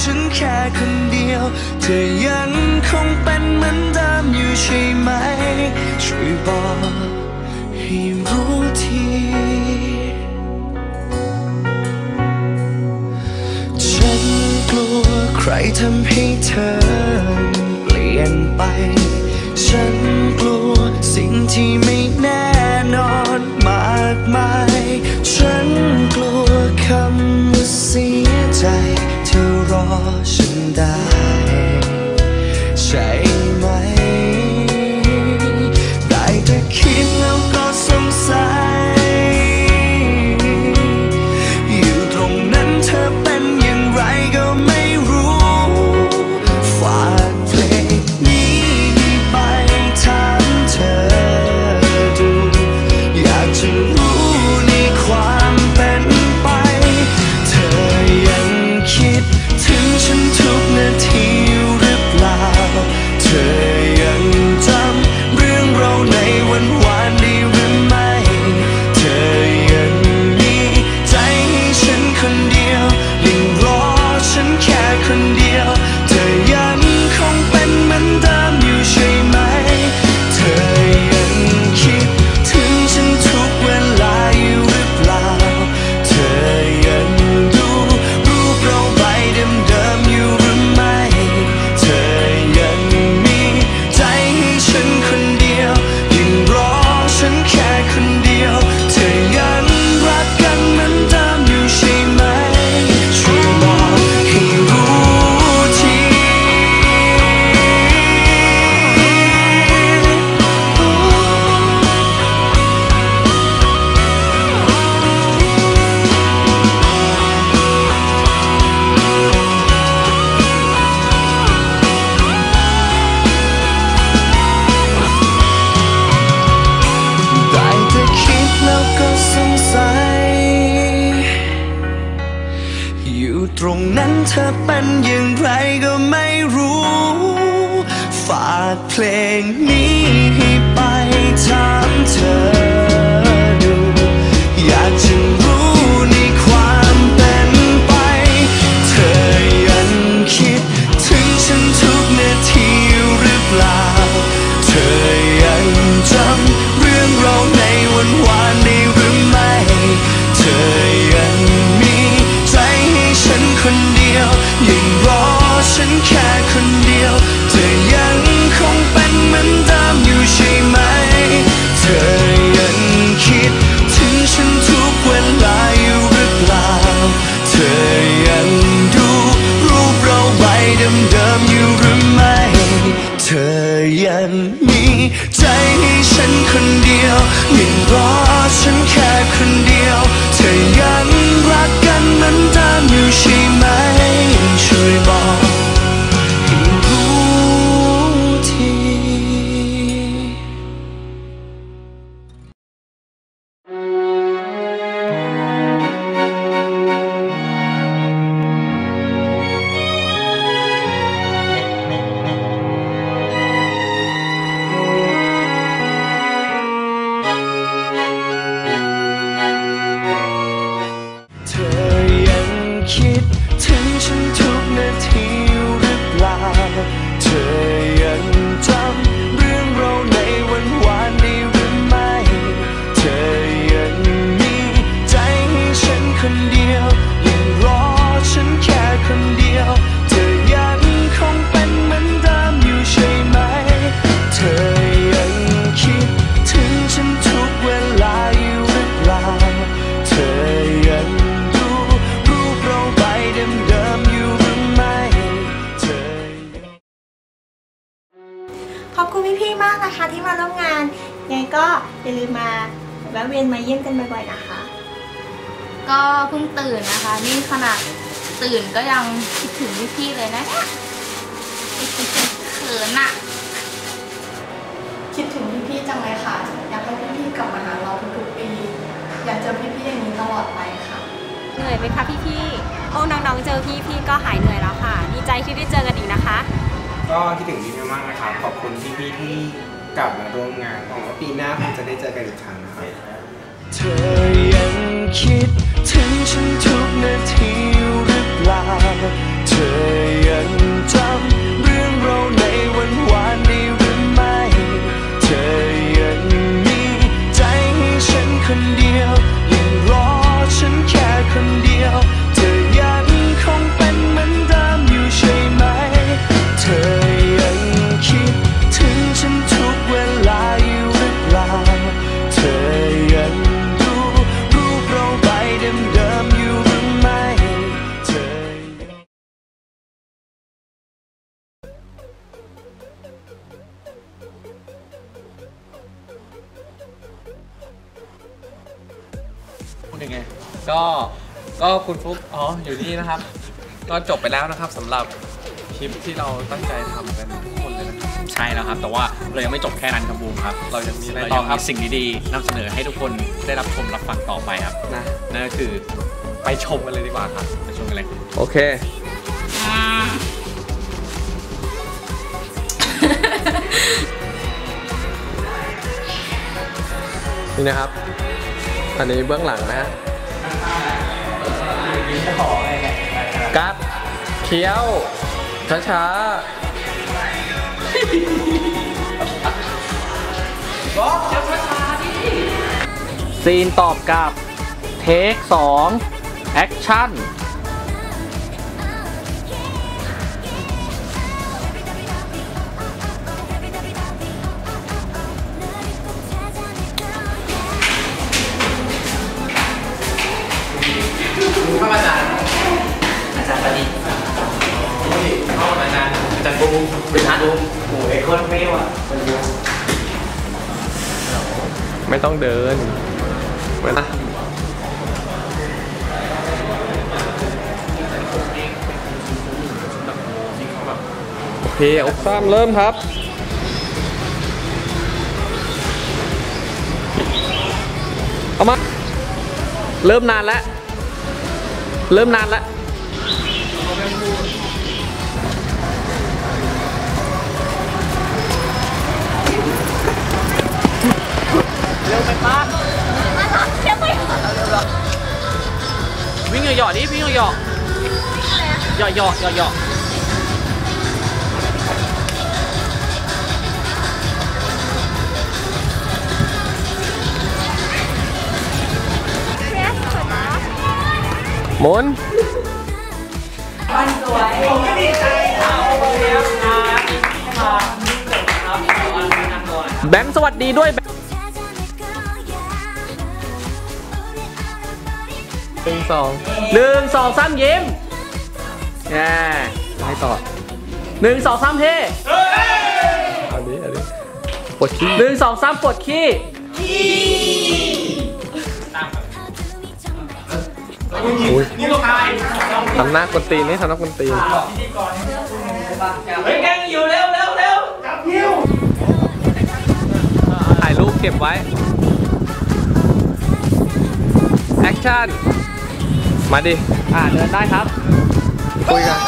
ฉันแค่คนเดียว เธอยังคงเป็นเหมือนเดิมอยู่ใช่ไหม ช่วยบอกให้รู้ทีฉันกลัวใครทำให้เธอเปลี่ยนไป ฉันกลัวสิ่งที่ไม่แน่นอนมากมาย นั้นเธอเป็นอย่างไรก็ไม่รู้ ฝากเพลงนี้ให้ไปทา ค่คนเดียว เวียนมาเยี่ยมกันบ่อยๆนะคะ ก็เพิ่งตื่นนะคะ นี่ขนาดตื่นก็ยังคิดถึงพี่ๆเลยนะเนี่ยเขินอะคิดถึงพี่ๆจังเลยค่ะ อยากให้พี่ๆกลับมาหาเราทุกๆปี อยากเจอพี่ๆอย่างนี้ตลอดไปค่ะ เหนื่อยไหมคะพี่ๆโอ้น้องๆเจอพี่พี่ก็หายเหนื่อยแล้วค่ะ ดีใจที่ได้เจอกันอีกนะคะ ก็คิดถึงพี่มากๆนะครับขอบคุณพี่ๆที่ กลับมาร่วมงานหวังว่าปีหน้าคงจะได้เจอกันอีกครั้งนะครับเธอยังคิดถึงฉันทุกนาทีหรือเปล่าเธอยัง ก็ก็คุณฟลุ๊กอ๋ออยู่นี่นะครับ ก็จบไปแล้วนะครับสำหรับคลิปที่เราตั้งใจทำกันทุกคนเลยนะครับ ใช่แล้วครับ แต่ว่าเรายังไม่จบแค่นั้นครับบูมครับเรายังมีอะไรเราต่ยัองครับมีสิ่งดีๆนำเสนอให้ทุกคนได้รับชมรับฟังต่อไปครับนะนั่นก็คือไปชมกันเลยดีกว่าครับไปชมกันเลย โอเค นี่นะครับ อันนี้เบื้องหลังนะฮะ กัดเคี้ยว ช้าช้าซีนตอบกลับเทคสองแอคชั่น ไม่ต้องเดินไว้นะโอเคอกซ้ำเริ่มครับเอามา เริ่มนานแล้ว เริ่มนานแล้ว วิ่งเหยาะๆดิวิ่งเหยาะๆเหยาะๆเหยาะๆหมุนแบงค์สวัสดีด้วย หนึ่งสองหนึ่งสองสามยิ้มแย่ให้ต่อหนึ่งสองสามเท่อันนี้อันนี้ปวดขี้หนึ่งสองสามปวดขี้อุ้ยทำหน้ากวนตีนนี่ทำหน้ากวนตีนเฮ้ยแกงอยู่เร็วเร็วเร็วถ่ายรูปเก็บไว้ แอคชั่น มาดิ อ่าเดินได้ครับ คุยกัน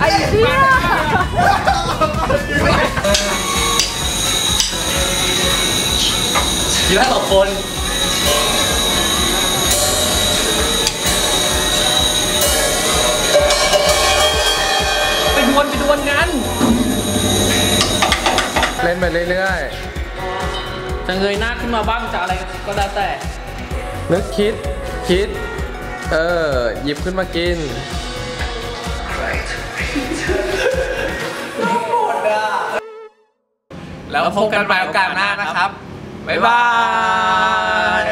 ไอ้เชี่ยอยู่แล้วต่อคนไปดวลไปดวลกันเล่นไปเรื่อยจะเงยหน้าขึ้นมาบ้างจะอะไรก็แล้วแต่ ๆนึกคิด คิด เออ หยิบขึ้นมากิน แล้วพบกันใหม่โอกาสหน้านะครับ บ๊ายบาย